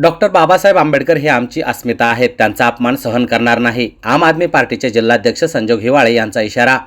Doctor Babasaheb Ambedkar हे आमची अस्मिता आहेत. त्यांचा अपमान सहन करणार नाही. आम आदमी पार्टीचे जिल्हाध्यक्ष संजोग हिवाळे यांचा इशारा.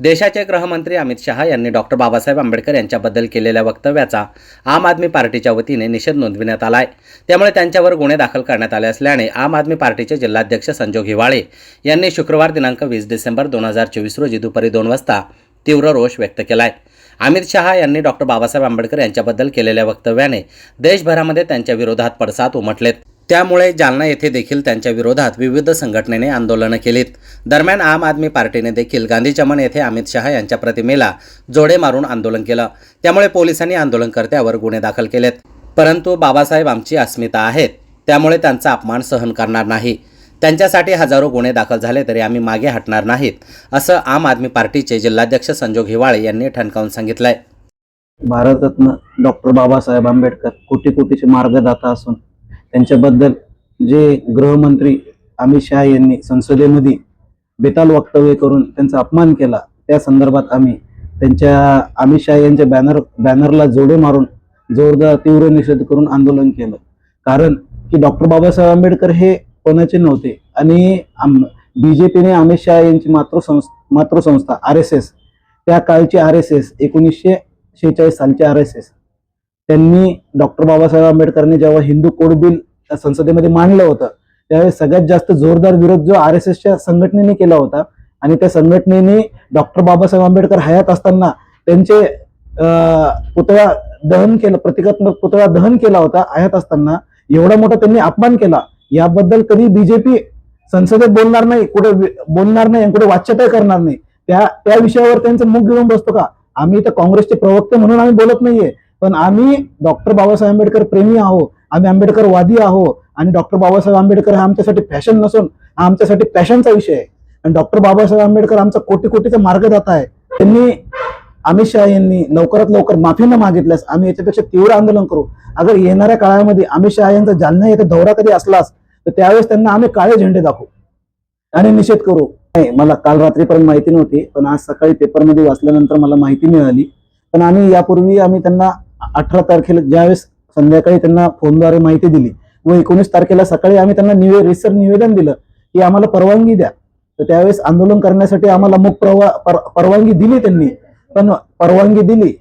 देशाचे गृहमंत्री अमित शहा यांनी डॉक्टर बाबासाहेब आंबेडकर यांच्याबद्दल केलेल्या वक्तव्याचा आम आदमी पार्टीच्या वतीने निषेध नोंदविण्यात आला आहे त्यामुळे त्यांच्यावर गुन्हे दाखल करण्यात आले असल्याने आम आदमी पार्टीचे जिल्हाध्यक्ष संजोग हिवाळे यांनी शुक्रवार दिनांक वीस डिसेंबर दोन हजार चोवीस रोजी दुपारी दोन वाजता तीव्र रोष व्यक्त केला आहे अमित शहा यांनी डॉक्टर बाबासाहेब आंबेडकर यांच्याबद्दल केलेल्या वक्तव्याने देशभरामध्ये त्यांच्या विरोधात पडसाद उमटलेत. त्यामुळे जालना येथे देखील त्यांच्या विरोधात विविध संघटनेने आंदोलनं केलीत. दरम्यान आम आदमी पार्टीने देखील गांधी चमन येथे अमित शहा यांच्या प्रतिमेला जोडे मारून आंदोलन केलं. त्यामुळे पोलिसांनी आंदोलनकर्त्यावर गुन्हे दाखल केलेत. परंतु बाबासाहेब आमची अस्मिता आहेत. त्यामुळे त्यांचा अपमान सहन करणार नाही. त्यांच्यासाठी हजारो गुन्हे दाखल झाले तरी आम्ही मागे हटणार नाहीत असं आम आदमी पार्टीचे जिल्हाध्यक्ष संजोग हिवाळे यांनी ठणकावून सांगितलंय. भारतरत्न डॉक्टर बाबासाहेब आंबेडकर कोटी कोटीचे मार्गदाता असून त्यांच्याबद्दल जे गृहमंत्री अमित शहा यांनी संसदेमध्ये बेताल वक्तव्य करून त्यांचा अपमान केला त्या संदर्भात आम्ही त्यांच्या अमित शहा यांच्या बॅनर बॅनरला जोडे मारून जोरदार तीव्र निषेध करून आंदोलन केलं. कारण की डॉक्टर बाबासाहेब आंबेडकर हे कोणाचे नव्हते. आणि बी जे पीने अमित शहा यांची मातृसंस्था मातृसंस्था आर एस एस त्या काळची आर एस एस एकोणीसशे शेहेचाळीस सालचे आर एस एस त्यांनी डॉक्टर बाबासाहेब आंबेडकरांनी जेव्हा हिंदू कोड बिल संसदेमध्ये मांडलं होतं त्यावेळेस सगळ्यात जास्त जोरदार विरोध जो आर एस एसच्या संघटनेने केला होता आणि त्या संघटनेने डॉक्टर बाबासाहेब आंबेडकर हयात असताना त्यांचे अं, पुतळा दहन केलं प्रतिकात्मक पुतळा दहन केला होता हयात असताना एवढा मोठा त्यांनी अपमान केला. याबद्दल कधी बीजेपी संसदेत बोलणार नाही कुठे बोलणार नाही आणि कुठे वाच्यताही करणार नाही त्या त्या विषयावर त्यांचं मुख घेऊन बसतो का? आम्ही तर काँग्रेसचे प्रवक्ते म्हणून आम्ही बोलत नाहीये. पण आम्ही डॉक्टर बाबासाहेब आंबेडकर प्रेमी आहो आम्ही आंबेडकरवादी आहो आणि डॉक्टर बाबासाहेब आंबेडकर हा आमच्यासाठी फॅशन नसून हा आमच्यासाठी पॅशनचा विषय आहे. आणि डॉक्टर बाबासाहेब आंबेडकर आमचा कोटी कोटीचा मार्गदाता आहे. त्यांनी अमित शहा यांनी लवकरात लवकर माफी न मागितल्यास आम्ही याच्यापेक्षा तीव्र आंदोलन करू. अगर येणाऱ्या काळामध्ये अमित शहा यांचा जालना येथे दौरा कधी असलाच तर त्यावेळेस त्यांना आम्ही काळे झेंडे दाखवू. आणि निषेध करू. नाही मला काल रात्रीपर्यंत माहिती नव्हती पण आज सकाळी पेपरमध्ये वाचल्यानंतर मला माहिती मिळाली. पण आम्ही यापूर्वी आम्ही त्यांना अठरा तारखेला ज्यावेळेस संध्याकाळी त्यांना फोनद्वारे माहिती दिली व एकोणीस तारखेला सकाळी आम्ही त्यांना निवे रिसर निवेदन दिलं की आम्हाला परवानगी द्या. तर त्यावेळेस आंदोलन करण्यासाठी आम्हाला मुख परवा पर- परवानगी दिली त्यांनी. पण परवानगी दिली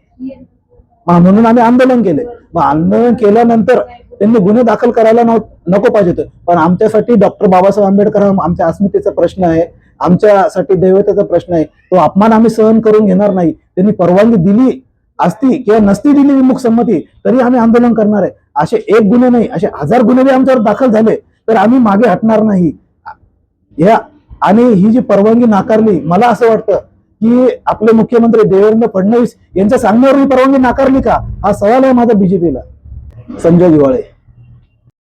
म्हणून आम्ही आंदोलन केले. मग आंदोलन केल्यानंतर त्यांनी गुन्हे दाखल करायला नको पाहिजे होते. पण आमच्यासाठी डॉक्टर बाबासाहेब आंबेडकर आमच्या अस्मितेचा प्रश्न आहे. आमच्यासाठी दैवतेचा प्रश्न आहे. तो अपमान आम्ही सहन करून घेणार नाही. त्यांनी परवानगी दिली असती किंवा नसती दिली विमुख संमती तरी आम्ही आंदोलन करणार आहे. असे एक गुन्हे नाही असे हजार गुन्हे बी आमच्यावर दाखल झाले तर आम्ही मागे हटणार नाही. या आणि ही जी परवानगी नाकारली मला असं वाटतं की आपले मुख्यमंत्री देवेंद्र फडणवीस यांच्या सांगण्यावर परवानगी नाकारली का? हा सवाल आहे माझा बीजेपीला संजय दिवाळे.